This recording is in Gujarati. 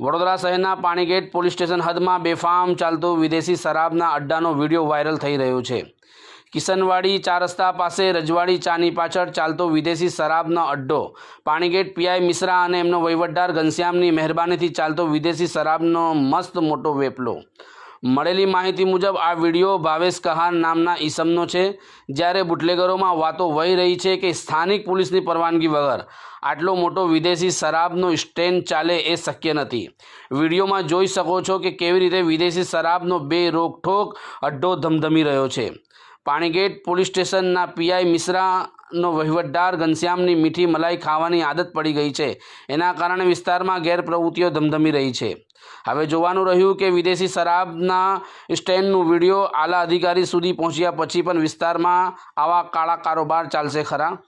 વડોદરા શહેરના પાણીગેટ પોલીસ સ્ટેશન હદમાં બેફામ ચાલતો વિદેશી શરાબના અડ્ડાનો વીડિયો વાયરલ થઈ રહ્યો છે. કિશનવાડી ચાર રસ્તા પાસે રજવાડી ચાની પાછળ ચાલતો વિદેશી શરાબનો અડ્ડો. પાણીગેટ પીઆઈ મિશ્રા અને એમનો વહીવટદાર ઘનશ્યામની મહેરબાનીથી ચાલતો વિદેશી શરાબનો મસ્ત મોટો વેપલો. મળેલી માહિતી મુજબ આ વીડિયો ભાવેશ કહાન નામના ઈસમનો છે. જ્યારે બુટલેગરોમાં વાતો વહી રહી છે કે સ્થાનિક પોલીસની પરવાનગી વગર આટલો મોટો વિદેશી શરાબનો સ્ટેન્ડ ચાલે એ શક્ય નથી. વિડીયોમાં જોઈ શકો છો કે કેવી રીતે વિદેશી શરાબનો બે રોકઠોક અડ્ડો ધમધમી રહ્યો છે. પાણીગેટ પોલીસ સ્ટેશનના પીઆઈ મિશ્રાનો વહીવટદાર ઘનશ્યામની મીઠી મલાઈ ખાવાની આદત પડી ગઈ છે. એના કારણે વિસ્તારમાં ગેરપ્રવૃત્તિઓ ધમધમી રહી છે. હવે જોવાનું રહ્યું કે વિદેશી શરાબના સ્ટેન્ડનું વીડિયો આલા અધિકારી સુધી પહોંચ્યા પછી પણ વિસ્તારમાં આવા કાળા કારોબાર ચાલશે ખરા?